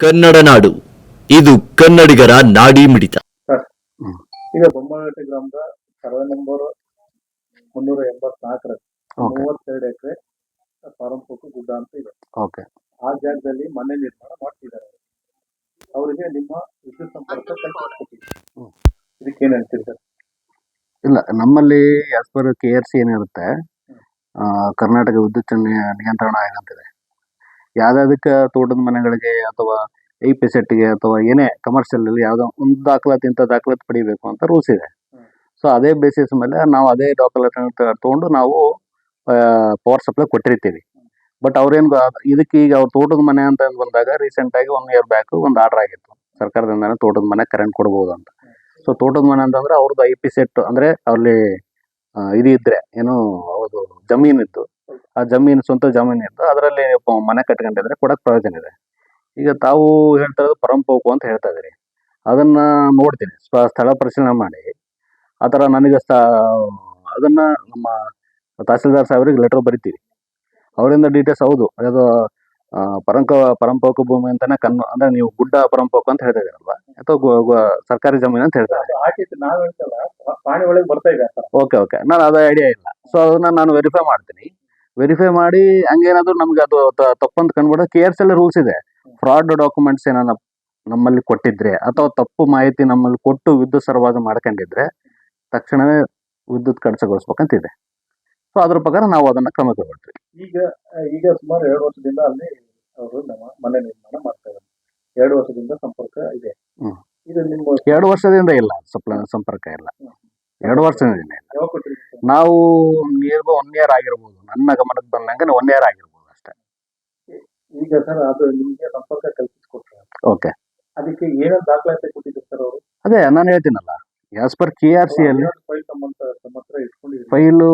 ಕನ್ನಡ ನಾಡು. ಇದು ಕನ್ನಡಿಗರ ನಾಡಿ ಮಿಡಿತ. ಈಗ ಬೊಮ್ಮನಹಟ್ಟಿ ಗ್ರಾಮದ ಸರ್ವೆ ನಂಬರ್ ಮುನ್ನೂರ ಎಂಬತ್ನಾಲ್ಕರ ಓಕೆ ಮೂವತ್ತೆರಡು ಎಕರೆ ಪಾರಂಪಕ ಗುಡ್ಡ ಅಂತ ಇದೆ. ಓಕೆ ಆ ಜಾಗದಲ್ಲಿ ಮನೆ ನಿರ್ಮಾಣ ಮಾಡ್ತಿದ್ದಾರೆ. ಅವರಿಗೆ ನಿಮ್ಮ ವಿದ್ಯುತ್ ಸಂಪರ್ಕ ಕಲ್ಪಿಸ್ಕೊಟ್ಟಿದ್ದೀವಿ ಹ್ಮ್. ಇದಕ್ಕೇನು ಹೇಳ್ತೀರಿ ಸರ್? ಇಲ್ಲ ನಮ್ಮಲ್ಲಿ as per K R C ಏನಿರುತ್ತೆ ಆ, ಕರ್ನಾಟಕ ವಿದ್ಯುತ್ ನಿ- ನಿಯಂತ್ರಣ ಆಯೋಗ ಅಂತಿದೆ ಯಾವ್ದಾದಕ್ಕೆ ತೋಟದ ಮನೆಗಳಿಗೆ ಅಥವಾ ಐ ಪಿ ಸೆಟ್ಗೆ ಅಥವಾ ಏನೇ ಕಮರ್ಷಿಯಲ್ ಅಲ್ಲಿ ಯಾವ್ದೋ ಒಂದು ದಾಖಲಾತಿ ಇಂಥ ದಾಖಲಾತಿ ಪಡಿಬೇಕು ಅಂತ ರೂಲ್ಸ್ ಇದೆ. ಸೊ ಅದೇ ಬೇಸಿಸ್ ಮೇಲೆ ನಾವು ಅದೇ ದಾಖಲಾತಿ ತಗೊಂಡು ನಾವು ಪವರ್ ಸಪ್ಲೈ ಕೊಟ್ಟಿರ್ತೀವಿ. ಬಟ್ ಅವ್ರೇನು ಇದಕ್ಕೆ ಈಗ ಅವ್ರ ತೋಟದ ಮನೆ ಅಂತ ಬಂದಾಗ ರೀಸೆಂಟ್ ಆಗಿ ಒನ್ ಇಯರ್ ಬ್ಯಾಕ್ ಒಂದು ಆರ್ಡರ್ ಆಗಿತ್ತು. ಸರ್ಕಾರದಿಂದಾನೇ ತೋಟದ ಮನೆ ಕರೆಂಟ್ ಕೊಡ್ಬೋದು ಅಂತ. ಸೊ ತೋಟದ ಮನೆ ಅಂತಂದ್ರೆ ಅವ್ರದ್ದು ಐ ಪಿ ಸೆಟ್ ಅಂದ್ರೆ ಅಲ್ಲಿ ಇದು ಇದ್ರೆ ಏನು ಅವ್ರದ್ದು ಜಮೀನು ಇತ್ತು ಆ ಜಮೀನು ಸ್ವಂತ ಜಮೀನು ಇತ್ತು. ಅದರಲ್ಲಿ ಮನೆ ಕಟ್ಕೊಂಡಿದ್ರೆ ಕೊಡಕ್ ಪ್ರಯೋಜನ ಇದೆ. ಈಗ ತಾವು ಹೇಳ್ತಾ ಇರೋದು ಪರಂಪೋಕು ಅಂತ ಹೇಳ್ತಾ ಇದೀರಿ ಅದನ್ನ ನೋಡ್ತೀನಿ. ಸ್ವ- ಸ್ಥಳ ಪರಿಶೀಲನೆ ಮಾಡಿ. ಆ ಥರ ನನಗೆ ಸ್ಥ ಅದನ್ನ ನಮ್ಮ ತಹಸೀಲ್ದಾರ್ ಸಾಹೇಬ್ರಿಗೆ ಲೆಟರ್ ಬರಿತೀವಿ. ಅವರಿಂದ ಡೀಟೇಲ್ಸ್ ಹೌದು. ಅದು ಪರಂಕ ಪರಂಪೋಕು ಭೂಮಿ ಅಂತಾನೆ ಕನ್ನ ಅಂದ್ರೆ ನೀವು ಗುಡ್ಡ ಪರಂಪೋಕು ಅಂತ ಹೇಳ್ತಾ ಇದ್ದೀರಲ್ವ? ಅಥವಾ ಸರ್ಕಾರಿ ಜಮೀನು ಅಂತ ಹೇಳ್ತಾ ಇದ್ದಾರೆ. Okay okay. ನಾನು ಅದು ಐಡಿಯಾ ಇಲ್ಲ. ಸೊ ಅದನ್ನ ನಾನು ವೆರಿಫೈ ಮಾಡ್ತೀನಿ. ವೆರಿಫೈ ಮಾಡಿ ಹಂಗೇನಾದ್ರು ನಮ್ಗೆ ಅದು ತಪ್ಪಂತ ಕಂಡ್ಬಿಡೋ ಕೆ ಆರ್ ಸಿ ಎಲ್ಲ ರೂಲ್ಸ್ ಇದೆ. ಫ್ರಾಡ್ ಡಾಕ್ಯುಮೆಂಟ್ಸ್ ಏನಾರ ನಮ್ಮಲ್ಲಿ ಕೊಟ್ಟಿದ್ರೆ ಅಥವಾ ತಪ್ಪು ಮಾಹಿತಿ ನಮ್ಮಲ್ಲಿ ಕೊಟ್ಟು ವಿದ್ಯುತ್ ಸರಬರಾಜು ಮಾಡ್ಕೊಂಡಿದ್ರೆ ತಕ್ಷಣವೇ ವಿದ್ಯುತ್ ಕಡಿತಗೊಳಿಸ್ಬೇಕಂತಿದೆ ಸೊ ಅದ್ರ ಪ್ರಕಾರ ನಾವು ಅದನ್ನ ಕ್ರಮ ತಗೊಳ್ತೀವಿ. ಈಗ ಈಗ ಸುಮಾರು ಎರಡು ವರ್ಷದಿಂದ ಅಲ್ಲಿ ಅವರು ನಮ್ಮ ಮನೆ ನಿರ್ಮಾಣ ಮಾಡ್ತಾ ಇದ್ದಾರೆ. ಎರಡು ವರ್ಷದಿಂದ ಸಂಪರ್ಕ ಇದೆ. ಇದು ನಿಮ್ಮ ಎರಡು ವರ್ಷದಿಂದ ಇಲ್ಲ ಸಪ್ಲ ಸಂಪರ್ಕ ಇಲ್ಲ. ಎರಡು ವರ್ಷ ನಾವು ನಿಯರ್ ಒನ್ ಇಯರ್ ಆಗಿರ್ಬೋದು. ನನ್ನ ಗಮನಕ್ಕೆ ಬಂದಂಗೆ ಒನ್ ಇಯರ್ ಆಗಿರ್ಬೋದು ಅಷ್ಟೇ. ಈಗ ಸರ್ ಅದು ನಿಮಗೆ ಸಂಪರ್ಕ ಕಲ್ಪಿಸಿಕೊಟ್ರೆ. ಓಕೆ ಅದಕ್ಕೆ ಏನೋ ದಾಖಲಾತಿ ಕೊಟ್ಟಿದ್ರು ಸರ್ ಅವರು? ಅದೇ ನಾನು ಹೇಳ್ತೀನಲ್ಲ as per K R C ಅಲ್ಲಿ ಫೈಲ್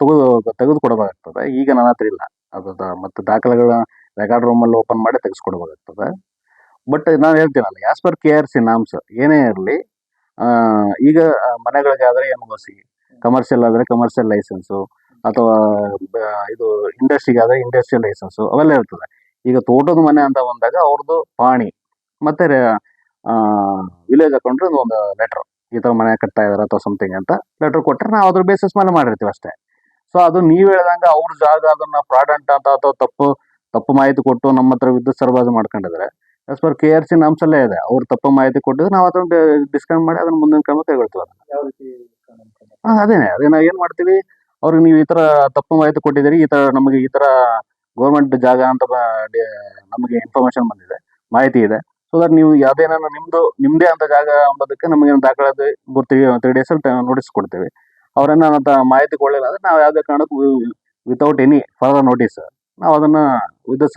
ತೆಗೆದು ತೆಗೆದುಕೊಡಬೇಕಾಗ್ತದೆ. ಈಗ ನನ್ನ ಹತ್ರ ಇಲ್ಲ. ಅದು ಮತ್ತೆ ದಾಖಲೆಗಳ ರೆಕಾರ್ಡ್ ರೂಮಲ್ಲಿ ಓಪನ್ ಮಾಡಿ ತೆಗೆಸ್ಕೊಡ್ಬೇಕಾಗ್ತದೆ. ಬಟ್ ನಾನು ಹೇಳ್ತೀನಲ್ಲ as per K R C norms ಏನೇ ಇರಲಿ ಈಗ ಮನೆಗಳಿಗೆ ಮನೆಗಳಿಗಾದ್ರೆ ಎನ್ ಓ ಸಿ ಕಮರ್ಷಿಯಲ್ ಆದರೆ ಕಮರ್ಷಿಯಲ್ ಲೈಸೆನ್ಸು ಅಥವಾ ಇದು ಇಂಡಸ್ಟ್ರಿಗೆ ಆದ್ರೆ ಇಂಡಸ್ಟ್ರಿಯಲ್ ಲೈಸೆನ್ಸು ಅವೆಲ್ಲ ಇರ್ತದೆ. ಈಗ ತೋಟದ ಮನೆ ಅಂತ ಬಂದಾಗ ಅವ್ರದ್ದು ಪಾಣಿ, ಮತ್ತೆ ವಿಲೇಜ್ ಹಾಕೊಂಡ್ರೆ ಒಂದು ಲೆಟರ್ ಈ ಥರ ಮನೆ ಕಟ್ತಾ ಇದಾರೆ ಅಥವಾ ಸಮಥಿಂಗ್ ಅಂತ ಲೆಟರ್ ಕೊಟ್ಟರೆ ನಾವು ಅದ್ರ ಬೇಸಿಸ್ ಮೇಲೆ ಮಾಡಿರ್ತೀವಿ ಅಷ್ಟೇ. ಸೊ ಅದು ನೀವು ಹೇಳ್ದಂಗೆ ಅವ್ರ ಜಾಗ ಅದನ್ನ ಪ್ರಾಡಂಟ್ ಅಂತ ಅಥವಾ ತಪ್ಪು ತಪ್ಪು ಮಾಹಿತಿ ಕೊಟ್ಟು ನಮ್ಮ ಹತ್ರ ವಿದ್ಯುತ್ ಸರಬರಾಜು ಮಾಡ್ಕೊಂಡಿದ್ದಾರೆ as per K R C ನಮ್ಸಲ್ಲೇ ಇದೆ. ಅವ್ರು ತಪ್ಪು ಮಾಹಿತಿ ಕೊಟ್ಟಿದ್ರೆ ನಾವು ಅದನ್ನ ಡಿಸ್ಕೌಂಟ್ ಮಾಡಿ ಅದನ್ನ ಮುಂದಿನ ಕ್ರಮ ಕೈಗೊಳ್ತೀವಿ ಅದನ್ನ. ಯಾವ ರೀತಿ ಹಾ, ಅದೇನೆ. ಅದೇ ನಾವು ಏನ್ ಮಾಡ್ತೀವಿ? ಅವ್ರಿಗೆ ನೀವು ಈ ತರ ತಪ್ಪು ಮಾಹಿತಿ ಕೊಟ್ಟಿದ್ದೀರಿ ಈ ತರ ನಮಗೆ ಈ ತರ ಗೌರ್ಮೆಂಟ್ ಜಾಗ ಅಂತ ಬ- ಡಿ- ನಮಗೆ ಇನ್ಫಾರ್ಮೇಶನ್ ಬಂದಿದೆ ಮಾಹಿತಿ ಇದೆ. ಸೊ ದಟ್ ನೀವು ಯಾವ್ದೇನ ನಿಮ್ದು ನಿಮ್ದೇ ಅಂತ ಜಾಗ ಅಂಬೋದಕ್ಕೆ ನಮಗೆ ದಾಖಲಾತಿ ಗುರ್ತಿಗೆ ತ್ರೀ ಡೇಸ್ ನೋಟಿಸ್ ಕೊಡ್ತೀವಿ. ಅವ್ರನ್ನ ಅಂತ ಮಾಹಿತಿ ಕೊಡಲಿಲ್ಲ ಅಂದ್ರೆ ನಾವು ಯಾವ್ದೇ ಕಾರಣಕ್ಕೂ ವಿತೌಟ್ ಎನಿ ಫರ್ದರ್ ನೋಟಿಸ್ ನಾವು ಅದನ್ನ ವಿದ್ಯುತ್